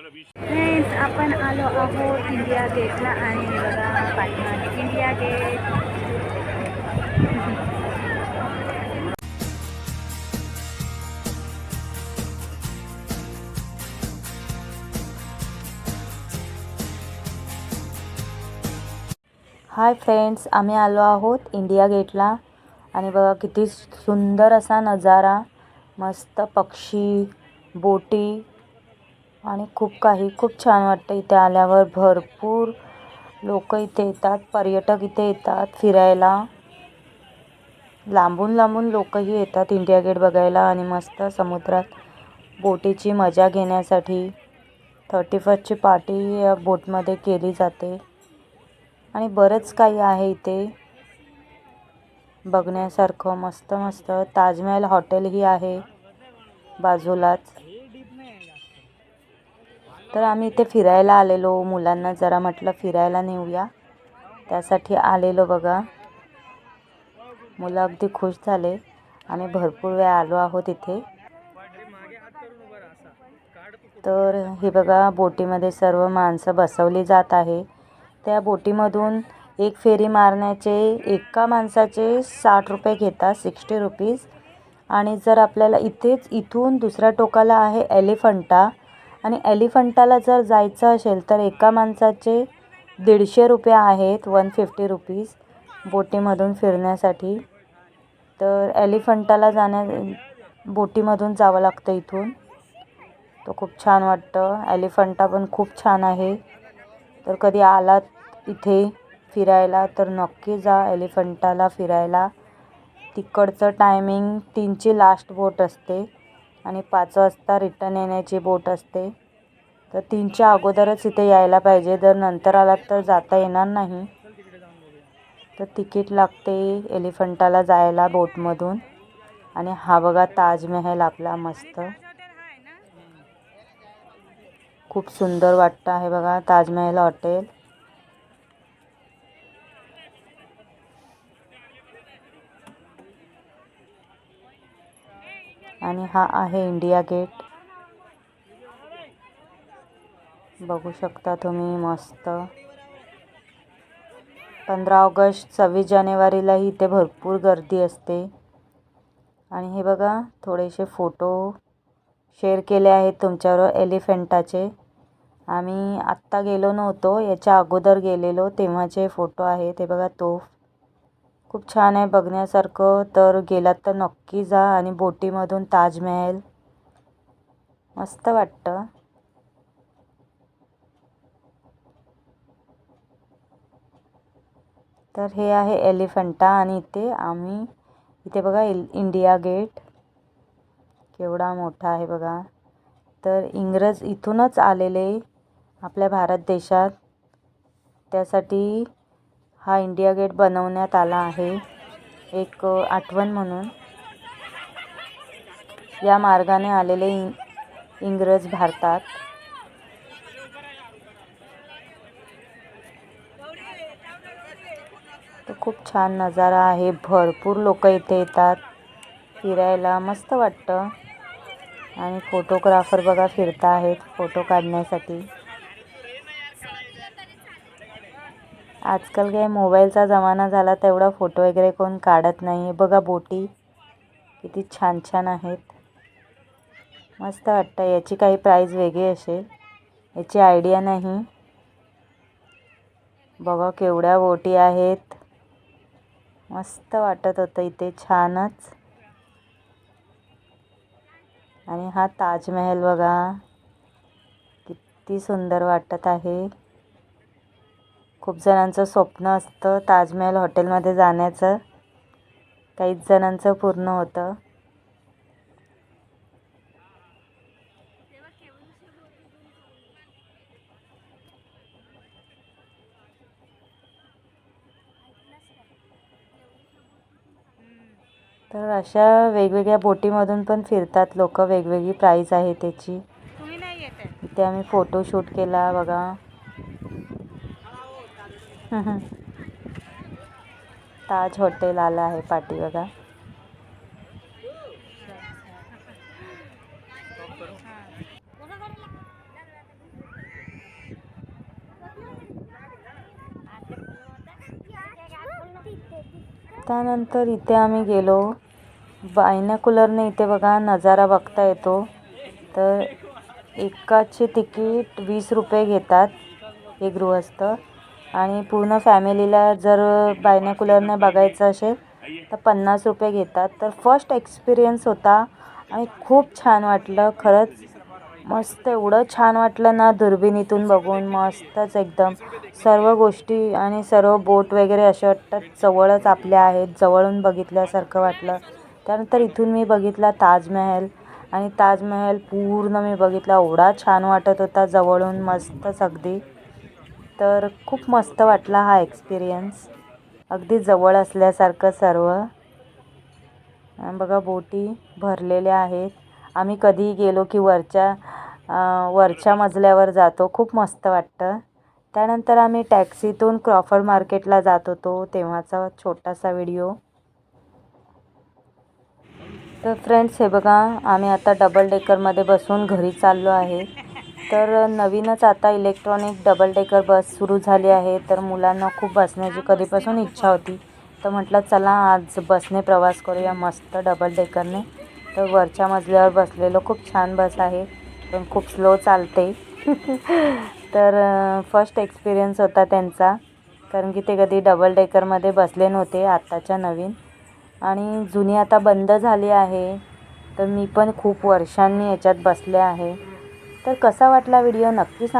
Friends आपण आलो आहोत इंडिया गेटला आणि बघा पाठीमागे इंडिया गेट हाय फ्रेंड्स आम्ही आलो आहोत इंडिया गेटला आणि बघा किती सुंदर असा नजारा. मस्त पक्षी बोटी आणि खूप काही खूप छान वाटतं इथे आल्यावर. भरपूर लोक इथे येतात पर्यटक इथे येतात फिरायला. लांबून लांबून लोकही येतात इंडिया गेट बघायला आणि मस्त समुद्रात बोटीची मजा घेण्यासाठी. थर्टी फर्स्टची पार्टी या बोटमध्ये केली जाते. आणि बरंच काही आहे इथे. बघण्यासारखं मस्त मस्त ताजमहल हॉटेलही आहे बाजूलाच. तर आम्ही इथे फिरायला आलेलो. मुलांना जरा म्हटलं फिरायला नेऊया. त्यासाठी आलेलो बघा. मुलं अगदी खुश झाले. आम्ही भरपूर वेळ आलो आहोत इथे. तर हे बघा बोटीमध्ये सर्व माणसं बसवली जात आहे. त्या बोटीमधून एक फेरी मारण्याचे एका माणसाचे साठ रुपये घेतात सिक्स्टी रुपीज. आणि जर आपल्याला इथेच इथून दुसऱ्या टोकाला आहे एलिफंटा आणि एलिफंटाला जर जायचं असेल तर एका माणसाचे दीडशे रुपये आहेत वन फिफ्टी रुपीज बोटीमधून फिरण्यासाठी. तर एलिफंटाला जाण्या बोटीमधून जावं लागतं इथून. तो खूप छान वाटतं. एलिफंटा पण खूप छान आहे. तर कधी आलात इथे फिरायला तर नक्की जा एलिफंटाला फिरायला. तिकडचं टायमिंग तीनची लास्ट बोट असते. आणि पाच वाजता रिटर्न येण्याची बोट असते. तर तीनच्या अगोदरच इथे यायला पाहिजे. जर नंतर आलात तर जाता येणार नाही. तर तिकीट लागते एलिफंटाला जायला बोटमधून. आणि हा बघा ताजमहल आपला मस्त. खूप सुंदर वाटतं आहे बघा ताजमहल हॉटेल आणि हा आहे इंडिया गेट. बघू शकता तुम्ही मस्त. पंधरा ऑगस्ट सव्वीस जानेवारीलाही इथे भरपूर गर्दी असते. आणि हे बघा थोडेसे फोटो शेअर केले आहेत तुमच्यावर एलिफंटाचे. आम्ही आत्ता गेलो नव्हतो याच्या अगोदर गेलेलो तेव्हाचे फोटो आहेत. हे बघा तो खूप छान आहे बघण्यासारखं. तर गेलात तर नक्की जा आणि बोटीमधून ताजमहल. मस्त वाटतं. तर हे आहे एलिफंटा आणि इथे आम्ही इथे बघा इल इंडिया गेट. केवढा मोठा आहे बघा. तर इंग्रज इथूनच आलेले आपल्या भारत देशात. त्यासाठी हा इंडिया गेट बनवण्यात आला आहे. एक आठवण म्हणून. या मार्गाने आलेले इं इंग्रज भारतात. तर खूप छान नजारा आहे. भरपूर लोक इथे येतात. फिरायला मस्त वाटतं. आणि फोटोग्राफर बघा फिरता आहेत फोटो काढण्यासाठी. आजकाल काय मोबाईलचा जमाना झाला तेवढा फोटो वगैरे कोण काढत नाही. बघा बोटी किती छान छान आहेत. मस्त वाटतं. याची काही प्राईज वेगळी असेल. याची आयडिया नाही. बघा केवढ्या बोटी आहेत. मस्त वाटत होतं इथे छानच. आणि हा ताजमहल बघा. किती सुंदर वाटत आहे. खूप जणांचं स्वप्न असतं ताजमहल हॉटेलमध्ये जाण्याचं. काहीच जणांचं पूर्ण होतं. तर अशा वेगवेगळ्या बोटीमधून पण फिरतात लोक. वेगवेगळी प्राईज आहे त्याची. इथे आम्ही फोटोशूट केला बघा. ताज हॉटेल आलं आहे पाठी बघा. त्यानंतर इथे आम्ही गेलो. बायनाकुलरने इथे बघा नजारा बघता येतो. तर एकाचे तिकीट वीस रुपये घेतात हे गृहस्थ. आणि पूर्ण फॅमिलीला जर बायनॅक्युलरने बघायचं असेल तर पन्नास रुपये घेतात. तर फर्स्ट एक्सपिरियन्स होता आणि खूप छान वाटलं खरंच. मस्त एवढं छान वाटलं ना दुर्बिणीतून बघून मस्तच एकदम. सर्व गोष्टी आणि सर्व बोट वगैरे असे वाटतात जवळच आपल्या आहेत जवळून बघितल्यासारखं वाटलं. त्यानंतर इथून मी बघितला ताजमहल आणि ताजमहल पूर्ण मी बघितला. एवढा छान वाटत होता जवळून मस्तच अगदी. तर खूप मस्त वाटला हा एक्सपिरियन्स अगदी जवळ असल्यासारखं सर्व. बघा बोटी भरलेल्या आहेत. आम्ही कधीही गेलो की वरच्या वरच्या मजल्यावर जातो. खूप मस्त वाटतं. त्यानंतर आम्ही टॅक्सीतून क्रॉफर्ड मार्केटला जात होतो. तेव्हाचा छोटासा व्हिडिओ. तर फ्रेंड्स हे बघा आम्ही आता डबल डेकरमध्ये बसून घरी चाललो आहे. तर नवीनच आता इलेक्ट्रॉनिक डबल डेकर बस सुरू झाली आहे. तर मुलांना खूप बसण्याची कधीपासून इच्छा होती. तर म्हटलं चला आज बसने प्रवास करूया मस्त डबल डेकरने तर वरच्या मजल्यावर बसलेलो. खूप छान बस आहे पण खूप स्लो चालते. तर फर्स्ट एक्सपिरियन्स होता त्यांचा. कारण की ते कधी डबल डेकरमध्ये बसले नव्हते आत्ताच्या नवीन. आणि जुनी आता बंद झाली आहे. तर मी पण खूप वर्षांनी याच्यात बसले आहे. तर कसा वाटला व्हिडिओ? नक्की सांग.